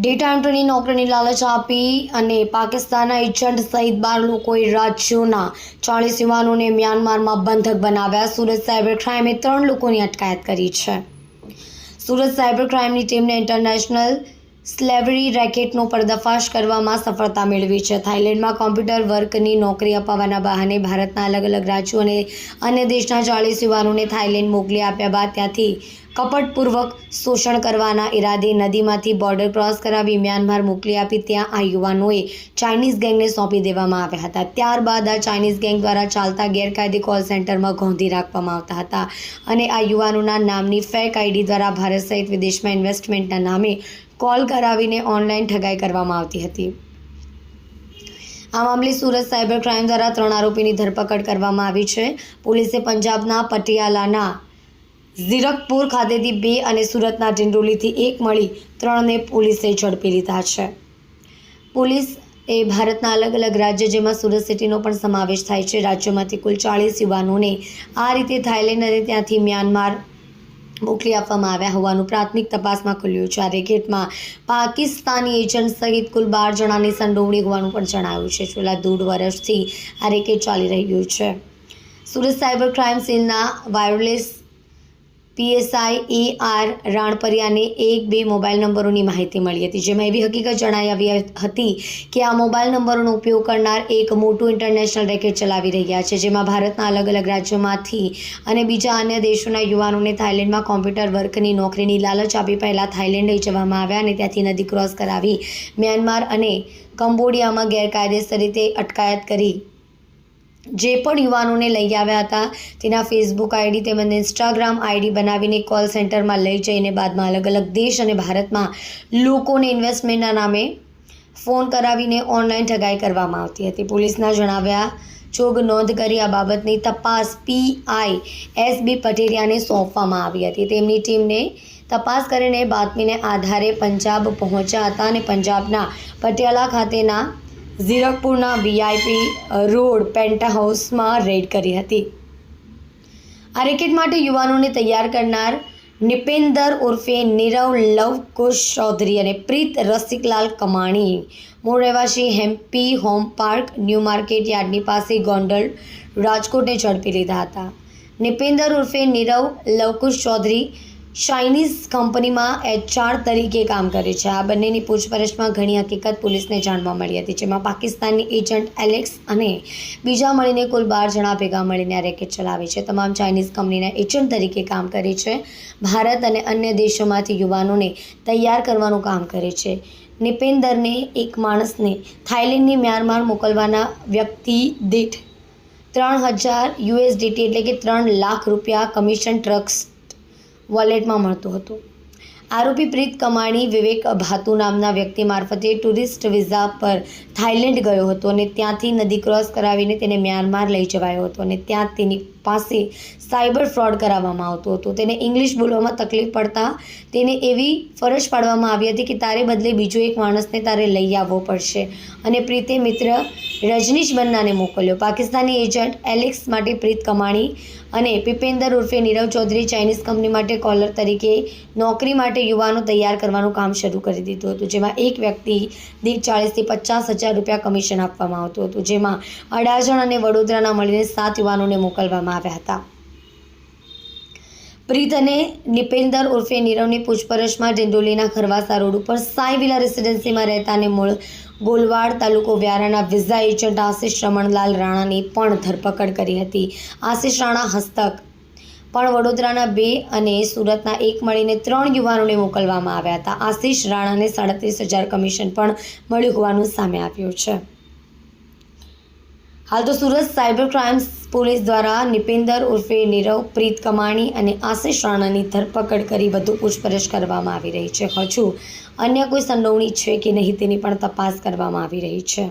Data એન્ટ્રીની નોકરીની લાલચ આપી અને પાકિસ્તાનના એજન્ટ સહિત બાર લોકોએ રાજ્યોના ચાળીસ યુવાનોને મ્યાનમારમાં બંધક બનાવ્યા. સુરત સાયબર ક્રાઇમે ત્રણ લોકોની અટકાયત કરી છે. સુરત સાયબર ક્રાઇમની ટીમને ઇન્ટરનેશનલ સ્લેવરી રેકેટનો પર્દાફાશ કરવામાં સફળતા મેળવી છે. થાઇલેન્ડમાં કોમ્પ્યુટર વર્કની નોકરી અપાવવાના બહાને ભારતના અલગ અલગ રાજ્યો અને અન્ય દેશના ચાળીસ યુવાનોને થાઇલેન્ડ મોકલી આપ્યા બાદ ત્યાંથી કપટપૂર્વક શોષણ કરવાના ઈરાદે નદીમાંથી બોર્ડર ક્રોસ કરાવી મ્યાનમાર મોકલી આપી. ત્યાં આ યુવાનોએ ચાઇનીઝ ગેંગને સોંપી દેવામાં આવ્યા હતા. ત્યારબાદ આ ચાઇનીઝ ગેંગ દ્વારા ચાલતા ગેરકાયદે કોલ સેન્ટરમાં ગોંધી રાખવામાં આવતા હતા. અને આ યુવાનોના નામની ફેક આઈડી દ્વારા ભારત સહિત વિદેશમાં ઇન્વેસ્ટમેન્ટના નામે કોલ કરાવીને ઓનલાઈન ઠગાઈ કરવામાં આવતી હતી. આ મામલે સુરત સાયબર ક્રાઇમ દ્વારા ત્રણ આરોપીની ધરપકડ કરવામાં આવી છે. પોલીસે પંજાબના પટિયાલાના ઝીરકપુર ખાતેથી બે અને સુરતના ડિંડોલીથી એક મળી ત્રણને પોલીસે ઝડપી લીધા છે. પોલીસ એ ભારતના અલગ અલગ રાજ્ય જેમાં સુરત સિટીનો પણ સમાવેશ થાય છે. રાજ્યોમાંથી કુલ ચાળીસ યુવાનોને આ રીતે થાઇલેન્ડ અને ત્યાંથી મ્યાનમાર મોકલી આપવામાં આવ્યા હોવાનું પ્રાથમિક તપાસમાં ખુલ્યું છે. આ રેકેટમાં પાકિસ્તાની એજન્ટ સહિત કુલ બાર જણાની સંડોવણી હોવાનું પણ જણાવ્યું છે. છેલ્લા દોઢ વર્ષથી આ રેકેટ ચાલી રહ્યું છે. સુરત સાયબર ક્રાઇમ સેલના વાયરલેસ પીએસઆઈ એ આર, રાણપરિયાને એક બે મોબાઈલ નંબરોની માહિતી મળી હતી. જેમાં એવી હકીકત જણાઈ આવી હતી કે આ મોબાઈલ નંબરોનો ઉપયોગ કરનાર એક મોટું ઇન્ટરનેશનલ રેકેટ ચલાવી રહ્યા છે, જેમાં ભારતના અલગ અલગ રાજ્યોમાંથી અને બીજા અન્ય દેશોના યુવાનોને થાઇલેન્ડમાં કોમ્પ્યુટર વર્કની નોકરીની લાલચ આપી પહેલાં થાઇલેન્ડ લઈ જવામાં આવ્યા અને ત્યાંથી નદી ક્રોસ કરાવી મ્યાનમાર અને કંબોડિયામાં ગેરકાયદેસર રીતે અટકાયત કરી. જે પણ યુવાનોને લઈ આવ્યા હતા, તેના ફેસબુક આઈડી તેમજ ઇન્સ્ટાગ્રામ આઈડી બનાવીને કોલ સેન્ટરમાં લઈ જઈને બાદમાં અલગ અલગ દેશ અને ભારતમાં લોકોને ઇન્વેસ્ટમેન્ટના નામે ફોન કરાવીને ઓનલાઈન ઠગાઈ કરવામાં આવતી હતી. પોલીસના જણાવ્યા જોગ નોંધ કરી આ બાબતની તપાસ પીઆઈ એસ બી પટેરિયાને સોંપવામાં આવી હતી. તેમની ટીમને તપાસ કરીને બાતમીને આધારે પંજાબ પહોંચ્યા હતા અને પંજાબના પટિયાલા ખાતેના ઝીરકપુરના વીઆઈપી રોડ પેન્ટા હાઉસમાં રેડ કરી હતી. આ રેકેટ માટે યુવાનોને તૈયાર કરનાર નિપેન્દર ઉર્ફે નીરવ લવકુશ ચૌધરી અને પ્રીત રસિકલાલ કમાણી. મૂળ રહેવાસી Hampi home park, new market યાર્ડની પાસે ગોંડલ રાજકોટને ઝડપી લીધા હતા. નિપેન્દર ઉર્ફે નીરવ લવકુશ ચૌધરી ચાઇનીઝ કંપનીમાં એચઆર તરીકે કામ કરે છે. આ બંનેની પૂછપરછમાં ઘણી હકીકત પોલીસને જાણવા મળી હતી, જેમાં પાકિસ્તાની એજન્ટ એલેક્સ અને બીજા મળીને કુલ બાર જણા ભેગા મળીને આ રેકેટ ચલાવે છે. તમામ ચાઇનીઝ કંપનીના એજન્ટ તરીકે કામ કરે છે. ભારત અને અન્ય દેશોમાંથી યુવાનોને તૈયાર કરવાનું કામ કરે છે. નિપેન્દરને એક માણસને થાઇલેન્ડની મ્યાનમાર મોકલવાના વ્યક્તિ દીઠ ત્રણ હજાર યુએસડીટી એટલે કે ત્રણ લાખ રૂપિયા કમિશન ટ્રક્સ વોલેટમાં મળતું હતું. આરોપી પ્રીત કમાણી, વિવેક ભાતુ નામના વ્યક્તિ મારફતે ટુરિસ્ટ વિઝા પર થાઇલેન્ડ ગયો હતો અને ત્યાંથી નદી ક્રોસ કરાવીને તેને મ્યાનમાર લઈ જવાયો હતો અને ત્યાં તેની પાસે સાયબર ફ્રોડ કરાવવામાં આવતો હતો. તેને ઇંગ્લિશ બોલવામાં તકલીફ પડતા તેને એવી ફરજ પાડવામાં આવી હતી કે તારે બદલે બીજો એક માણસને તારે લઈ આવવો પડશે. અને પ્રીતે મિત્ર રજનીશ બન્નાને મોકલ્યો. પાકિસ્તાની એજન્ટ એલેક્સ માટે પ્રીત કમાણી અને પીપેન્દર ઉર્ફે નીરવ ચૌધરી ચાઇનીઝ કંપની માટે કોલર તરીકે નોકરી માટે યુવાનો તૈયાર કરવાનું કામ શરૂ કરી દીધું હતું, જેમાં એક વ્યક્તિ દીઠ ચાળીસથી પચાસ હજાર રૂપિયા કમિશન આપવામાં આવતું હતું, જેમાં અડાજણ અને વડોદરાના મળીને સાત યુવાનોને મોકલવામાં આવ્યા હતા. પ્રીત અને નિપેન્દર ઉર્ફે નીરવની પૂછપરછમાં ડિંડોલીના ખરવાસા રોડ ઉપર સાંઈ વિલા રેસિડેન્સીમાં રહેતા અને મૂળ ગોલવાડ તાલુકો વ્યારાના વિઝા એજન્ટ આશિષ રમણલાલ રાણાની પણ ધરપકડ કરી હતી. આશિષ રાણા હસ્તક પણ વડોદરાના બે અને સુરતના એક મળીને ત્રણ યુવાનોને મોકલવામાં આવ્યા હતા. આશિષ રાણાને સાડત્રીસ હજાર કમિશન પણ મળ્યું હોવાનું સામે આવ્યું છે. હાલ તો સુરત સાયબર ક્રાઇમ પોલીસ દ્વારા નિપેન્દર ઉર્ફે નીરવ, પ્રીત કમાણી અને આશિષ રાણાની ધરપકડ કરી વધુ પૂછપરછ કરવામાં આવી રહી છે. હજુ અન્ય કોઈ સંડોવણી છે કે નહીં તેની પણ તપાસ કરવામાં આવી રહી છે.